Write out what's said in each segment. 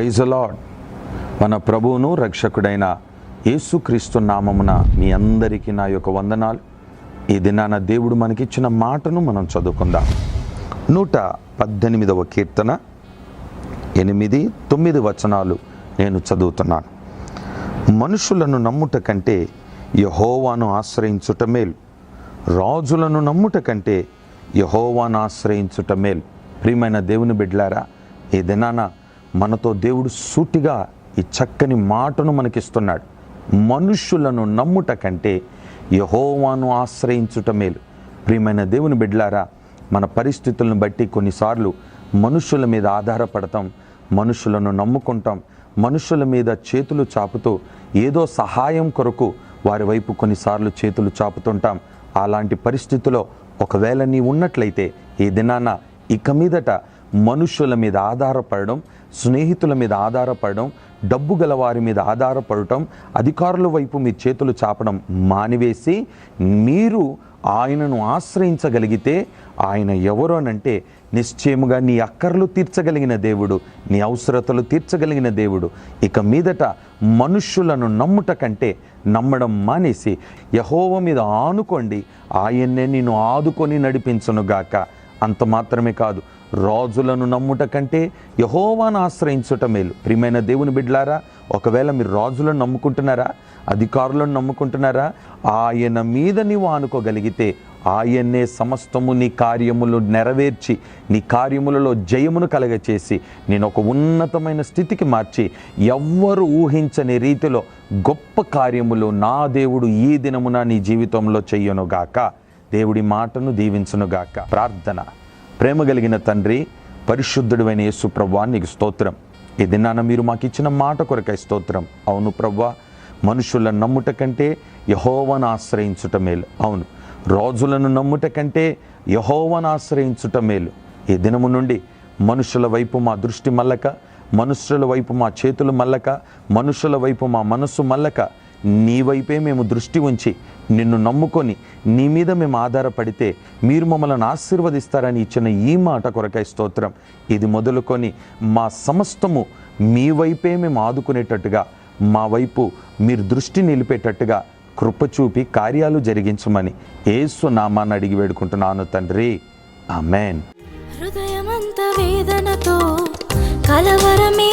Praise lord మన ప్రభువును రక్షకుడైన యేసుక్రీస్తు నామమున మీ అందరికీ నా యొక్క వందనాలు. ఈ దినాన దేవుడు మనకిచ్చిన మాటను మనం చదువుకుందాం. నూట పద్దెనిమిదవ కీర్తన ఎనిమిది తొమ్మిది వచనాలు నేను చదువుతున్నాను. మనుషులను నమ్ముట కంటే యహోవాను ఆశ్రయించుట మేలు. రాజులను నమ్ముట కంటే యహోవాను ఆశ్రయించుట మేలు. ప్రియమైన దేవుని బిడ్లారా ఈ దినాన మనతో దేవుడు సూటిగా ఈ చక్కని మాటను మనకిస్తున్నాడు. మనుష్యులను నమ్ముట కంటే యహోవాను ఆశ్రయించుట మేలు. ప్రియమైన దేవుని బిడ్లారా మన పరిస్థితులను బట్టి కొన్నిసార్లు మనుషుల మీద ఆధారపడతాం మనుషులను నమ్ముకుంటాం మనుషుల మీద చేతులు చాపుతూ ఏదో సహాయం కొరకు వారి వైపు కొన్నిసార్లు చేతులు చాపుతుంటాం. అలాంటి పరిస్థితిలో ఒకవేళ నీ ఉన్నట్లయితే ఈ దినాన ఇక మీదట మనుషుల మీద ఆధారపడడం స్నేహితుల మీద ఆధారపడడం డబ్బు గల వారి మీద ఆధారపడటం అధికారుల వైపు మీ చేతులు చాపడం మానివేసి మీరు ఆయనను ఆశ్రయించగలిగితే ఆయన ఎవరు అనంటే నిశ్చయముగా నీ అక్కర్లు తీర్చగలిగిన దేవుడు నీ అవసరతలు తీర్చగలిగిన దేవుడు. ఇక మీదట మనుష్యులను నమ్ముట కంటే నమ్మడం మానేసి యహోవ మీద ఆనుకోండి ఆయన్నే నిన్ను ఆదుకొని నడిపించునుగాక. అంత మాత్రమే కాదు రాజులను నమ్ముట కంటే యహోవాను ఆశ్రయించుట మేలు. ప్రియమైన దేవుని బిడ్లారా ఒకవేళ మీరు రాజులను నమ్ముకుంటున్నారా అధికారులను నమ్ముకుంటున్నారా ఆయన మీద నీవు ఆనుకోగలిగితే ఆయన్నే సమస్తము నీ కార్యములు నెరవేర్చి నీ కార్యములలో జయమును కలగచేసి నేను ఒక ఉన్నతమైన స్థితికి మార్చి ఎవ్వరు ఊహించని రీతిలో గొప్ప కార్యములు నా దేవుడు ఈ దినమున నీ జీవితంలో చెయ్యనుగాక దేవుడి మాటను దీవించునుగాక. ప్రార్థన. ప్రేమ కలిగిన తండ్రి పరిశుద్ధుడైన యేసు ప్రవ్వా నీకు స్తోత్రం. ఈ దినాన మీరు మాకు ఇచ్చిన మాట కొరకై స్తోత్రం. అవును ప్రవ్వా మనుషులను నమ్ముట కంటే యహోవను ఆశ్రయించుట మేలు. అవును రాజులను నమ్ముట కంటే యహోవను ఆశ్రయించుట మేలు. ఈ దినము నుండి మనుషుల వైపు మా దృష్టి మల్లక మనుషుల వైపు మా చేతులు మల్లక మనుషుల వైపు మా మనస్సు మల్లక నీ వైపే మేము దృష్టి ఉంచి నిన్ను నమ్ముకొని నీ మీద మేము ఆధారపడితే మీరు మమ్మల్ని ఆశీర్వదిస్తారని ఇచ్చిన ఈ మాట కొరకై స్తోత్రం. ఇది మొదలుకొని మా సమస్తము మీ వైపే మేము ఆదుకునేటట్టుగా మా వైపు మీరు దృష్టి నిలిపేటట్టుగా కృప చూపి కార్యాలు జరిగించమని ఏసు నామాన్ని అడిగి వేడుకుంటున్నాను తండ్రి. ఆమెన్. హృదయమంత వేదనతో కలవరమే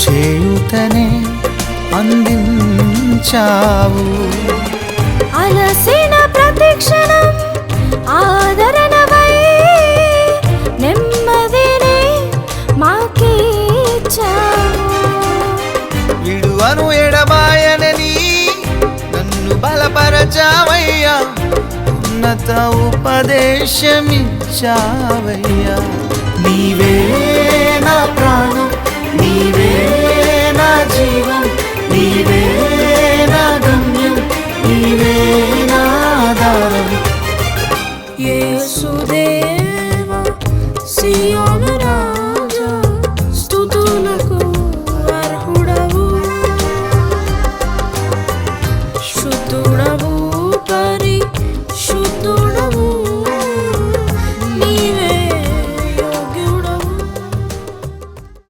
చేయుతనే అందించావు. అలసిన ప్రతిక్షణం ఆదరణవై నెమ్మదిని మాకిచ్చావు. విడువను ఎడబాయనని నన్ను బలపరచావయ్యా. ఉన్నత ఉపదేశమిచ్చావయ్యా. నీవే నా ప్రాణ see you.